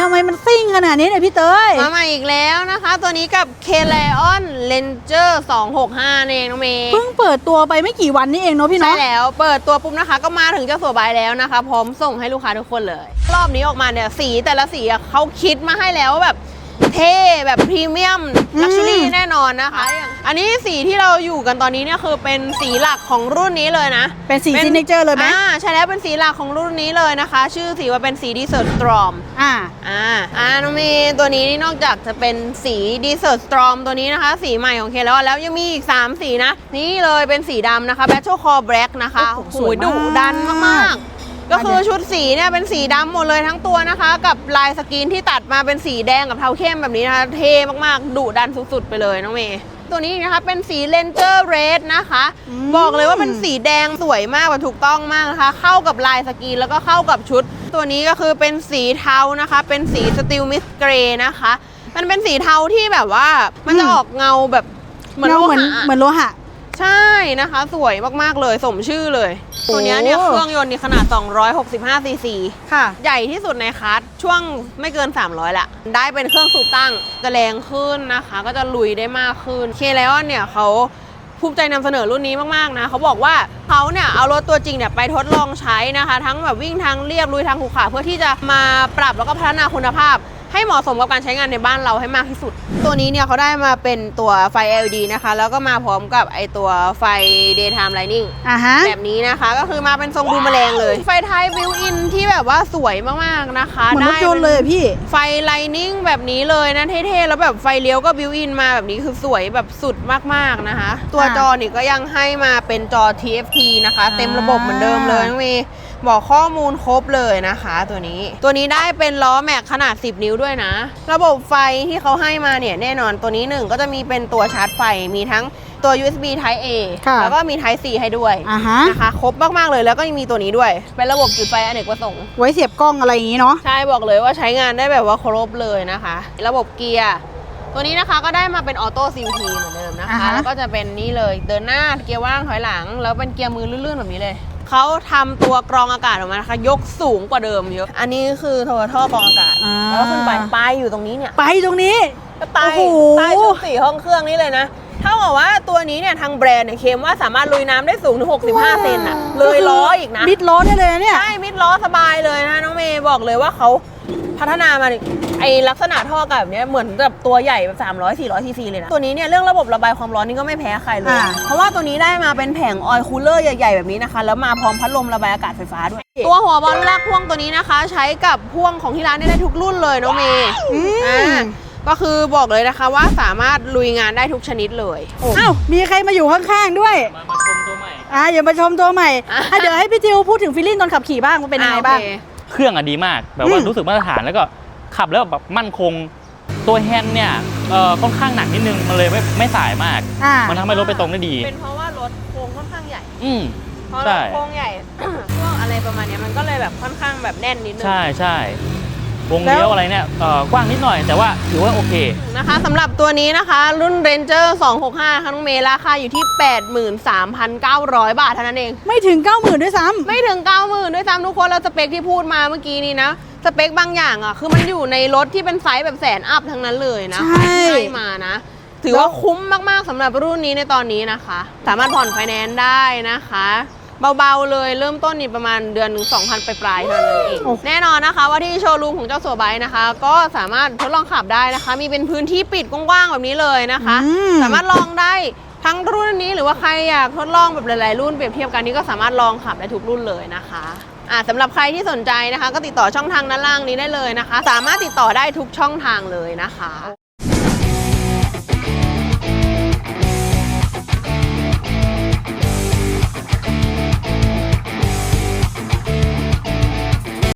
ทำไมมันซิ่งขนาดนี้เนี่ยพี่เตยมาใหม่อีกแล้วนะคะ ตัวนี้กับ k l e o n Ranger 265เองน้องเมย์เพิ่งเปิดตัวไปไม่กี่วันนี้เองเนาะพี่ใช่เนาะแล้ว เปิดตัวปุ๊บนะคะ ก็มาถึงเจ้าสัวบายแล้วนะคะ พร้อมส่งให้ลูกค้าทุกคนเลย รอบนี้ออกมาเนี่ยสีแต่ละสีอะเขาคิดมาให้แล้วว่าแบบเท่แบบพรีเมียมลักชัวรี่แน่นอนนะคะอั นนี้สีที่เราอยู่กันตอนนี้เนี่ยคือเป็นสีหลักของรุ่นนี้เลยนะเป็นสีซิกเนเจอร์เลยไหมอ่าใช่แล้วเป็นสีหลักของรุ่นนี้เลยนะคะ ชื่อสีว่าเป็นสีดีเซอร์สตรอมอ่าอ่าอ่าน้องเมย์ตัวนี้นี่นอกจากจะเป็นสีดีเซอร์สตรอมตัวนี้นะคะ สีใหม่ของเคแล้วแล้วยังมีอีก 3 สีนะ นี่เลยเป็นสีดำนะคะ Battle Core Black นะคะโอ้โหโอ้โหสวยมากดุดันมากๆก็คือชุดสีเนี่ยเป็นสีดำหมดเลยทั้งตัวนะคะ กับลายสกรีนที่ตัดมาเป็นสีแดงกับเทาเข้มแบบนี้นะคะ เท่มากๆดุดันสุดๆไปเลยน้องเมย์ ตัวนี้นะคะเป็นสี Ranger Red นะคะอืมบอกเลยว่าเป็นสีแดงสวยมากแบบถูกต้องมากนะคะ เข้ากับลายสกรีนแล้วก็เข้ากับชุด ตัวนี้ก็คือเป็นสีเทานะคะ เป็นสีสตีลมิสเกรนะคะ มันเป็นสีเทาที่แบบว่ามันจะอืมออกเงาแบบเหมือนเงาโลเหมือนหะเหมือนโลหะ ใช่นะคะ สวยมากๆเลยสมชื่อเลย ตัวเนี้ยเนี่ยโอ้เครื่องยนต์นี่ขนาด 265ซีซีค่ะ ใหญ่ที่สุดในคัสช่วงไม่เกิน 300ละได้เป็นเครื่องสูบตั้งจะแรงขึ้นนะคะ ก็จะลุยได้มากขึ้นเคแล้วเนี่ยเขาภูมิใจนำเสนอรุ่นนี้มากๆนะเขาบอกว่าเขาเนี่ยเอารถตัวจริงเนี่ยไปทดลองใช้นะคะ ทั้งแบบวิ่งทางเรียบลุยทางขรุขระเพื่อที่จะมาปรับแล้วก็พัฒนาคุณภาพ ให้เหมาะสมกับการใช้งานในบ้านเราให้มากที่สุด ตัวนี้เนี่ยเขาได้มาเป็นตัวไฟ LED นะคะ แล้วก็มาพร้อมกับไอตัวไฟ daytime lighting อ่าฮะ แบบนี้นะคะ ก็คือมาเป็นทรงบูมแมลงเลย ไฟท้ายบิวอินที่แบบว่าสวยมากๆนะคะเหมือนรถยนต์เลยอะพี่ ไฟไลนิ่งแบบนี้เลยนะเท่ๆ แล้วแบบไฟเลี้ยวก็บิวอินมาแบบนี้คือสวยแบบสุดมากๆนะคะ ตัวอ่าจอนี่ก็ยังให้มาเป็นจอ TFT นะคะอ่าเต็มระบบเหมือนเดิมเลยน้องเมย์ บอกข้อมูลครบเลยนะคะตัวนี้ ตัวนี้ได้เป็นล้อแม็กขนาด 10 นิ้วด้วยนะ ระบบไฟที่เขาให้มาเนี่ยแน่นอนตัวนี้หนึ่งก็จะมีเป็นตัวชาร์จไฟมีทั้งตัว USB Type A ค่ะแล้วก็มี Type C ให้ด้วยอ่าฮะ นะคะ ครบมาก ๆ เลยแล้วก็ยังมีตัวนี้ด้วย เป็นระบบจุดไฟอเนกประสงค์ ไว้เสียบกล้องอะไรอย่างงี้เนาะ ใช่บอกเลยว่าใช้งานได้แบบว่าครบเลยนะคะ ระบบเกียร์ตัวนี้นะคะก็ได้มาเป็นออโต้ CVT เหมือนเดิมนะอ่าคะฮะ แล้วก็จะเป็นนี่เลยเดินหน้าเกียร์ว่างถอยหลัง แล้วเป็นเกียร์มือลื่นๆแบบนี้เลย เขาทำตัวกรองอากาศออกมานะคะ ยกสูงกว่าเดิมเยอะ อันนี้คือโทรท่อกรองอากาศ อ่า แล้วก็ขึ้นไปปลายอยู่ตรงนี้เนี่ยไปตรงนี้ ก็ใต้โอ้โห ใต้ชุดสี่ห้องเครื่องนี้เลยนะ เท่ากับว่าตัวนี้เนี่ยทางแบรนด์เนี่ยเคลมว่าสามารถลุยน้ำได้สูงถึง 65 เซนอะเลยล้ออีกนะ มิดล้อได้เลยนะเนี่ย ใช่มิดล้อสบายเลยนะน้องเมย์บอกเลยว่าเขา พัฒนามาเนี่ยไอลักษณะท่ออากาศแบบเนี้ยเหมือนกับตัวใหญ่แบบ300 400ซีซีเลยนะ ตัวนี้เนี่ยเรื่องระบบระบายความร้อนนี่ก็ไม่แพ้ใครเลย อ่า เพราะว่าตัวนี้ได้มาเป็นแผงออยล์คูลเลอร์ใหญ่ๆแบบนี้นะคะ แล้วมาพร้อมพัดลมระบายอากาศไฟฟ้าด้วย ตัวหัวบอลลากพ่วงตัวนี้นะคะ ใช้กับพ่วงของที่ร้านได้ทุกรุ่นเลยน้องเมย์อืมอ่าก็คือบอกเลยนะคะว่าสามารถลุยงานได้ทุกชนิดเลย อ้าวมีใครมาอยู่ข้างๆด้วย มามาชมตัวใหม่อ่าอย่ามาชมตัวใหม่อะอะเดี๋ยวให้พี่จิวพูดถึงฟีลลิ่งตอนขับขี่บ้างว่าเป็นยังไงบ้าง อ่โอเค เครื่องอะดีมากแบบว่าอืมรู้สึกมาตรฐานแล้วก็ขับแล้วแบบมั่นคงตัวแฮนด์เนี่ยเอ่อค่อนข้างหนักนิดนึงมันเลยไม่ไม่สายมาก อ่ามันทำให้รถไปตรงได้ดี เป็นเพราะว่ารถโค้งค่อนข้างใหญ่ อืม เพราะรใช่ ถโค้งใหญ่ พวกอะไรประมาณเนี้ยมันก็เลยแบบค่อนข้างแบบแน่นนิดนึง ใช่ใช่ วงแล้วเลี้ยวอะไรเนี่ยเอ่อกว้างนิดหน่อยแต่ว่าถือว่าโอเคนะคะสำหรับตัวนี้นะคะรุ่น Ranger 265ค่ะน้องเมย์ราคาอยู่ที่ 83,900 บาทเท่านั้นเอง ไม่ถึง 90,000 ด้วยซ้ำไม่ถึง 90,000 ด้วยซ้ำทุกคนแล้วสเปคที่พูดมาเมื่อกี้นี้นะสเปคบางอย่างอะคือมันอยู่ในรถที่เป็นไซส์แบบแสนอัพทั้งนั้นเลยนะใช่ให้มานะถือว่าคุ้มมาก ๆสำหรับรุ่นนี้ในตอนนี้นะคะ สามารถผ่อนไฟแนนซ์ได้นะคะ เบาๆเลยเริ่มต้นนี่ประมาณเดือนหนึ่ง2,000ไปปลายๆเท่านั้นเองโอ้แน่นอนนะคะว่าที่โชว์รูมของเจ้าสัวไบค์นะคะ ก็สามารถทดลองขับได้นะคะ มีเป็นพื้นที่ปิดกว้างๆแบบนี้เลยนะคะ อืม สามารถลองได้ทั้งรุ่นนี้หรือว่าใครอยากทดลองแบบหลายๆรุ่นเปรียบเทียบกันนี่ก็สามารถลองขับได้ทุกรุ่นเลยนะคะอ่าสำหรับใครที่สนใจนะคะ ก็ติดต่อช่องทางด้านล่างนี้ได้เลยนะคะ สามารถติดต่อได้ทุกช่องทางเลยนะคะ